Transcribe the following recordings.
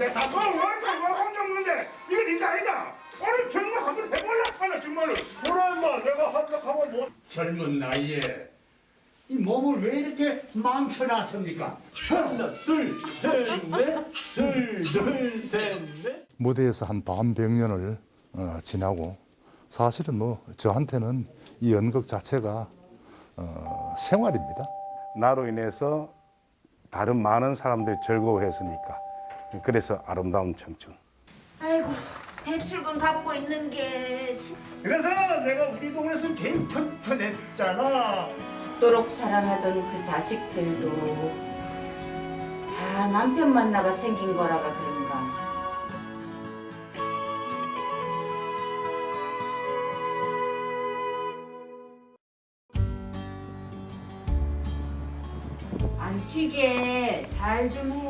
내가 그걸 왜 혼자 먹는데 이거 니가 아니다 오늘 정말 한번 해볼라 하나 정말로 그래 인마 내가 합력하면 뭐 젊은 나이에 이 몸을 왜 이렇게 망쳐놨습니까? 하나, 둘, 셋, 넷, 둘, 둘, 셋, 넷. 무대에서 한 반백년을 어, 지나고 사실은 뭐 저한테는 이 연극 자체가 어, 생활입니다. 나로 인해서 다른 많은 사람들이 즐거워했으니까 그래서 아름다운 청춘. 아이고 대출금 갚고 있는 게 그래서 내가 우리 동네에서 제일 편편했잖아 죽도록 사랑하던 그 자식들도 다 남편 만나가 생긴 거라가 그런가. 안 튀게 잘 좀 해요.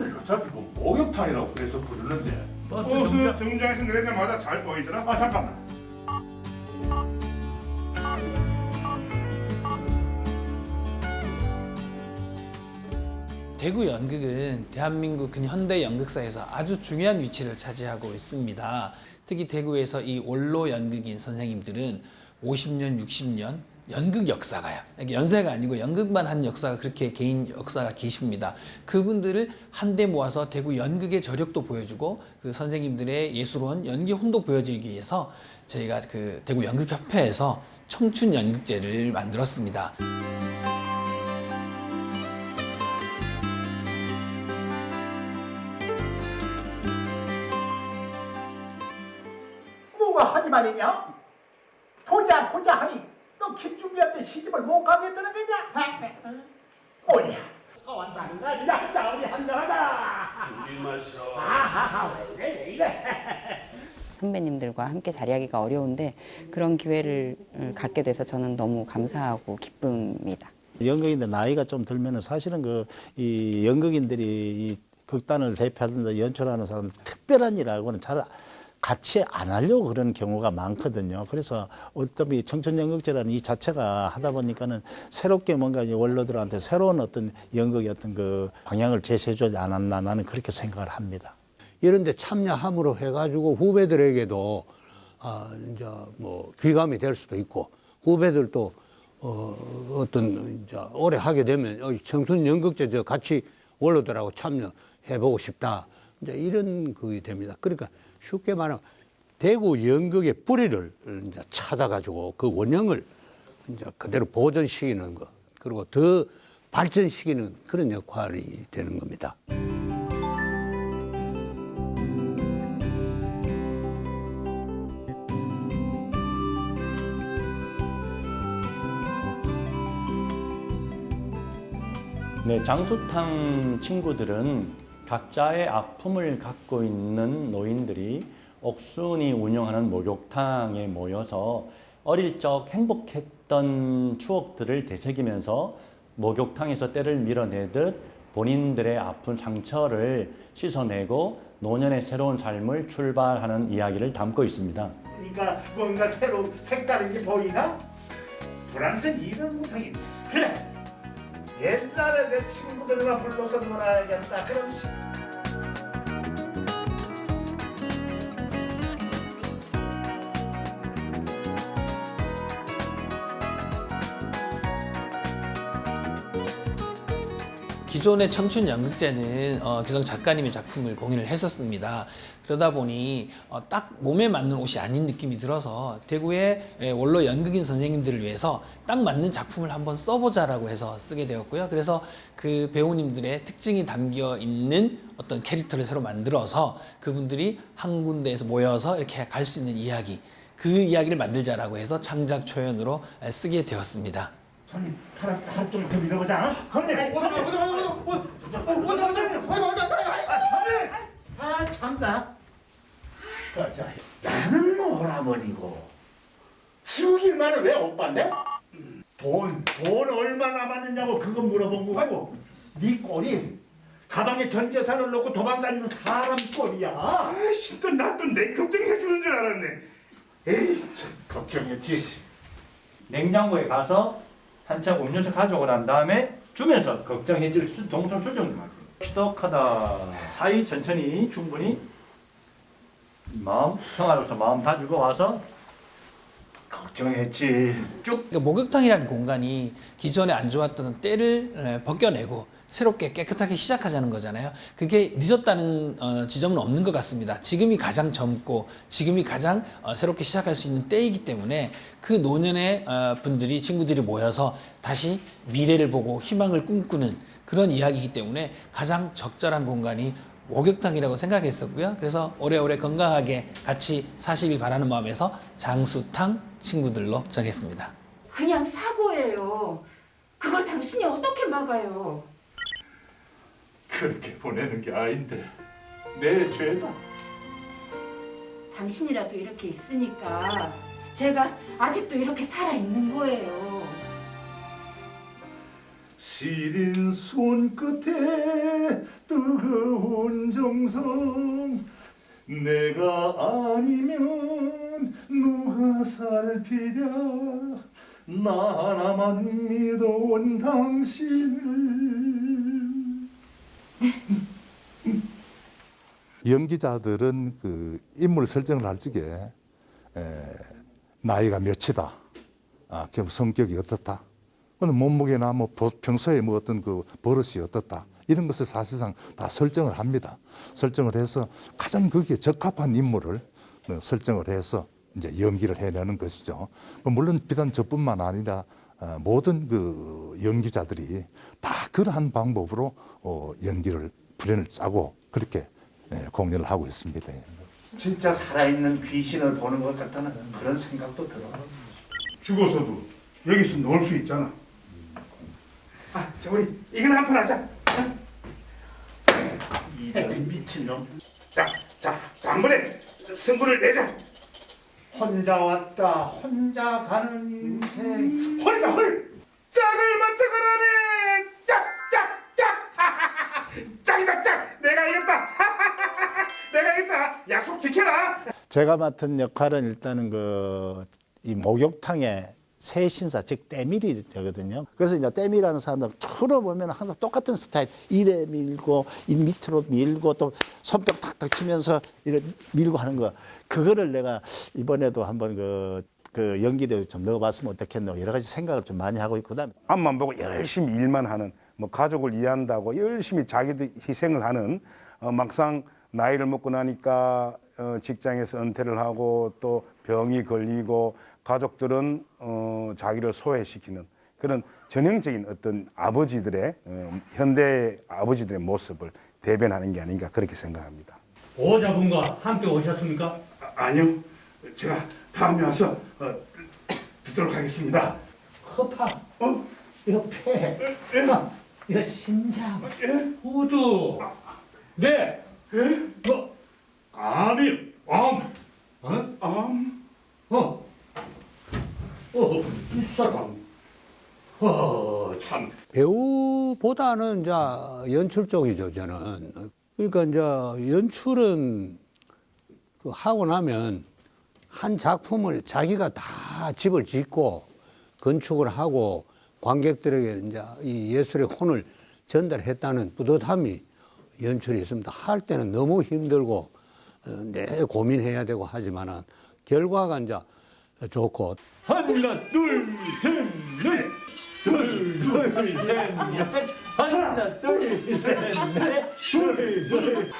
사람들이 어차피 뭐 목욕탕이라고 그래서 부르는데 버스 버스 정류장. 정류장에서 내리자마자 잘 보이더라 아 잠깐만 대구 연극은 대한민국 근현대 연극사에서 아주 중요한 위치를 차지하고 있습니다. 특히 대구에서 이 원로 연극인 선생님들은 50년, 60년 연극 역사가요. 연세가 아니고 연극만 한 역사가 그렇게 개인 역사가 기십니다. 그분들을 한데 모아서 대구 연극의 저력도 보여주고 그 선생님들의 예술원 연기 혼도 보여주기 위해서 저희가 그 대구 연극협회에서 청춘 연극제를 만들었습니다. 뭐가 하지만이냐? 보자 보자 하니 너 김준비할 때 시집을 못 가겠다는 거냐? 뭐냐? 서한다는 거 아니냐? 자 우리 한잔하자. 둘이 마셔. 아하하 왜 이래 왜 이래? 선배님들과 함께 자리하기가 어려운데 그런 기회를 음, 갖게 돼서 저는 너무 감사하고 기쁩니다. 연극인들 나이가 좀 들면은 사실은 그 이 연극인들이 이 극단을 대표하는 연출하는 사람 특별한 일하고는 잘 같이 안 하려고 그런 경우가 많거든요. 그래서 어차피 청춘연극제라는 이 자체가 하다 보니까는 새롭게 뭔가 이 원로들한테 새로운 어떤 연극의 어떤 그 방향을 제시해주지 않았나 나는 그렇게 생각을 합니다. 이런 데 참여함으로 해가지고 후배들에게도 아, 이제 뭐 귀감이 될 수도 있고 후배들도 어, 어떤 이제 오래 하게 되면 어, 청춘 연극제 저 같이 원로들하고 참여해보고 싶다. 이제 이런 그게 됩니다. 그러니까 쉽게 말하면 대구 연극의 뿌리를 이제 찾아가지고 그 원형을 이제 그대로 보존시키는 거 그리고 더 발전시키는 그런 역할이 되는 겁니다. 네, 장수탕 친구들은 각자의 아픔을 갖고 있는 노인들이 옥순이 운영하는 목욕탕에 모여서 어릴 적 행복했던 추억들을 되새기면서 목욕탕에서 때를 밀어내듯 본인들의 아픈 상처를 씻어내고 노년의 새로운 삶을 출발하는 이야기를 담고 있습니다. 그러니까 뭔가 새로 색다른 게 보이나? 프랑스는 이런 못하겠네 그래 옛날에 내 친구들과 불러서 놀아야겠다. 그런 기존의 청춘 연극제는 어, 기성 작가님의 작품을 공연을 했었습니다. 그러다 보니 어, 딱 몸에 맞는 옷이 아닌 느낌이 들어서 대구의 예, 원로 연극인 선생님들을 위해서 딱 맞는 작품을 한번 써보자라고 해서 쓰게 되었고요. 그래서 그 배우님들의 특징이 담겨 있는 어떤 캐릭터를 새로 만들어서 그분들이 한 군데에서 모여서 이렇게 갈 수 있는 이야기, 그 이야기를 만들자라고 해서 창작 초연으로 예, 쓰게 되었습니다. 손님 하나 하나 좀더 밀어보자 손님 손님 오자 오자 오자 오자 오자 오자 아 참나 그자 나는 오라버니고 지우길만은 왜 오빠인데? 돈, 돈 얼마 남았느냐고 그거 물어본 거고. 네 꼴이 가방에 전 재산을 넣고 도망다니는 사람 꼴이야. 아이씨 또나또내 걱정해 주는 줄 알았네. 에이 참 걱정했지. 냉장고에 가서 한참 음료수 가져오고 난 다음에 주면서 걱정해질 수- 동선 수정을 하고 시덕하다 사이 천천히 충분히 마음 평화로서 마음 다주고 와서 걱정했지. 그러니까 목욕탕이라는 공간이 기존에 안 좋았던 때를 에, 벗겨내고 새롭게 깨끗하게 시작하자는 거잖아요. 그게 늦었다는 어, 지점은 없는 것 같습니다. 지금이 가장 젊고 지금이 가장 어, 새롭게 시작할 수 있는 때이기 때문에 그 노년의 어, 분들이 친구들이 모여서 다시 미래를 보고 희망을 꿈꾸는 그런 이야기이기 때문에 가장 적절한 공간이 목욕탕이라고 생각했었고요. 그래서 오래오래 건강하게 같이 사시길 바라는 마음에서 장수탕 친구들로 정했습니다. 그냥 사고예요. 그걸 당신이 어떻게 막아요? 그렇게 보내는 게 아닌데 내 죄다. 당신이라도 이렇게 있으니까 제가 아직도 이렇게 살아 있는 거예요. 시린 손끝에 뜨거운 정성 내가 아니면 누가 살피랴 나 하나만 믿어온 당신을 연기자들은 그 인물 설정을 할 적에 에, 나이가 몇이다, 아, 그럼 성격이 어떻다, 또는 몸무게나 뭐 보- 평소에 뭐 어떤 그 버릇이 어떻다 이런 것을 사실상 다 설정을 합니다. 설정을 해서 가장 거기에 적합한 인물을 어, 설정을 해서 이제 연기를 해내는 것이죠. 물론 비단 저뿐만 아니라 어, 모든 그 연기자들이 다 그러한 방법으로 어, 연기를 플랜을 짜고 그렇게 예, 공연을 하고 있습니다. 진짜 살아있는 귀신을 보는 것 같다는 그런 생각도 들어. 죽어서도 여기서 놀 수 있잖아. 아, 자 우리 이건 한 판 하자. 이런 미친놈. 자, 자, 단번에 승부를 내자. 혼자 왔다, 혼자 가는 인생. 헐이다 헐. 짝을 맞춰 가라네. 짝, 짝, 짝. 짝이다 짝. 내가 이겼다. 내가 이겼다. 약속 지켜라. 제가 맡은 역할은 일단은 그 이 목욕탕의 세신사 즉 때밀이 되거든요. 그래서 이제 때밀이라는 사람들 틀어보면 항상 똑같은 스타일 이래 밀고 이 밑으로 밀고 또 손뼉 탁탁 치면서 이래 밀고 하는 거 그거를 내가 이번에도 한번 그, 그 연기를 좀 넣어봤으면 어떻겠노 여러 가지 생각을 좀 많이 하고 있고 그다음에 앞만 보고 열심히 일만 하는 뭐 가족을 이해한다고 열심히 자기도 희생을 하는 어, 막상 나이를 먹고 나니까 어, 직장에서 은퇴를 하고 또 병이 걸리고 가족들은 어, 자기를 소외시키는 그런 전형적인 어떤 아버지들의 어, 현대 아버지들의 모습을 대변하는 게 아닌가 그렇게 생각합니다. 보호자분과 함께 오셨습니까? 아, 니요 제가 다음에 와서 어, 듣도록 하겠습니다. 허파, 어? 이거 폐, 어, 이거 심장, 후두. 네. 뭐? 암이 암. 어? 암. 어, 어, 이 사람. 어, 참. 배우 보다는 이제 연출 쪽이죠, 저는. 그러니까 이제 연출은 그 하고 나면 한 작품을 자기가 다 집을 짓고 건축을 하고 관객들에게 이제 이 예술의 혼을 전달했다는 뿌듯함이 연출이 있습니다. 할 때는 너무 힘들고 어, 내 고민해야 되고 하지만은 결과가 이제 좋고 하나, 둘, 셋, 넷. 둘, 둘, 셋, 넷. 하나, 둘, 셋, 넷. 둘, 둘.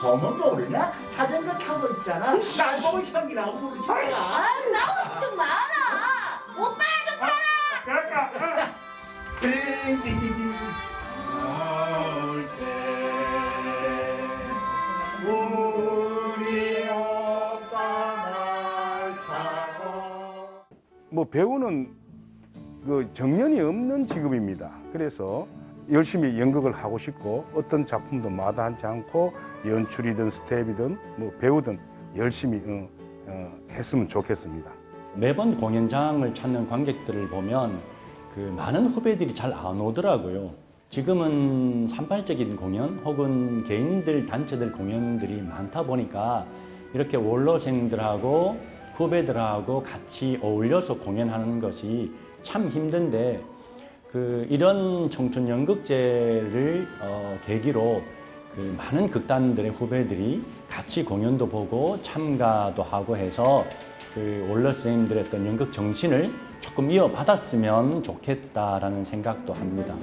보면 모르냐? 자전거 타고 있잖아. 날 보고 형이라고 부르잖아. 아, 나오지 좀 마라. 오빠야 좀 아, 그럴까? 어. 띵띵띵띵. 나올 때 우리 오빠 날 타고 뭐 배우는 그 정년이 없는 직업입니다. 그래서 열심히 연극을 하고 싶고 어떤 작품도 마다하지 않고 연출이든 스텝이든 뭐 배우든 열심히 어, 어, 했으면 좋겠습니다. 매번 공연장을 찾는 관객들을 보면 그 많은 후배들이 잘 안 오더라고요. 지금은 산발적인 공연 혹은 개인들 단체들 공연들이 많다 보니까 이렇게 원로생들하고 후배들하고 같이 어울려서 공연하는 것이 참 힘든데 그 이런 청춘 연극제를 어, 계기로 그 많은 극단들의 후배들이 같이 공연도 보고 참가도 하고 해서 그 원로 선생님들의 어떤 연극 정신을 조금 이어받았으면 좋겠다라는 생각도 합니다.